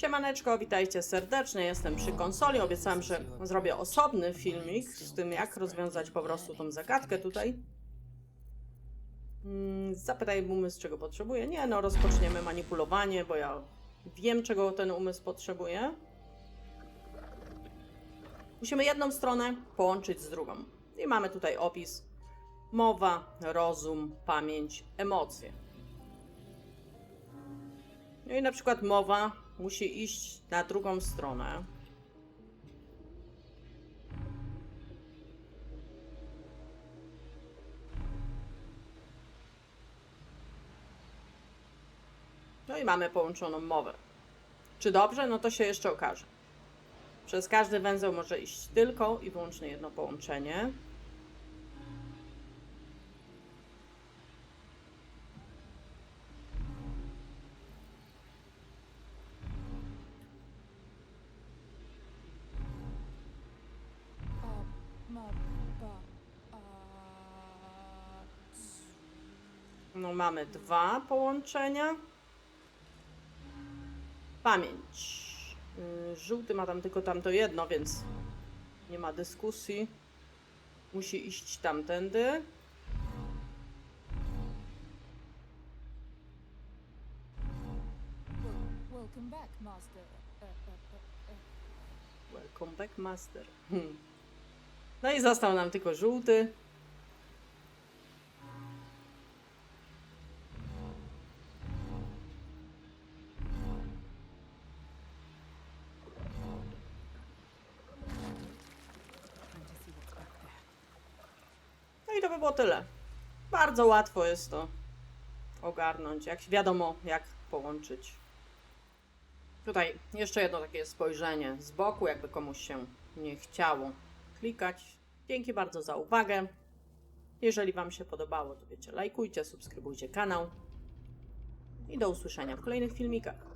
Siemaneczko, witajcie serdecznie, jestem przy konsoli. Obiecałem, że zrobię osobny filmik z tym, jak rozwiązać po prostu tą zagadkę tutaj. Mm, Zapytaj umysł, czego potrzebuje. Nie, no rozpoczniemy manipulowanie, bo ja wiem, czego ten umysł potrzebuje. Musimy jedną stronę połączyć z drugą. I mamy tutaj opis. Mowa, rozum, pamięć, emocje. No i na przykład mowa musi iść na drugą stronę. No i mamy połączoną mowę. Czy dobrze? No to się jeszcze okaże. Przez każdy węzeł może iść tylko i wyłącznie jedno połączenie. No mamy dwa połączenia. Pamięć. Yy, Żółty ma tam tylko tamto jedno, więc nie ma dyskusji. Musi iść tamtędy. wel- welcome back, master. E, e, e. Welcome back, master. Hmm. No i został nam tylko żółty. No i to by było tyle. Bardzo łatwo jest to ogarnąć, jak wiadomo, jak połączyć. Tutaj jeszcze jedno takie spojrzenie z boku, jakby komuś się nie chciało klikać. Dzięki bardzo za uwagę. Jeżeli Wam się podobało, to wiecie, lajkujcie, subskrybujcie kanał i do usłyszenia w kolejnych filmikach.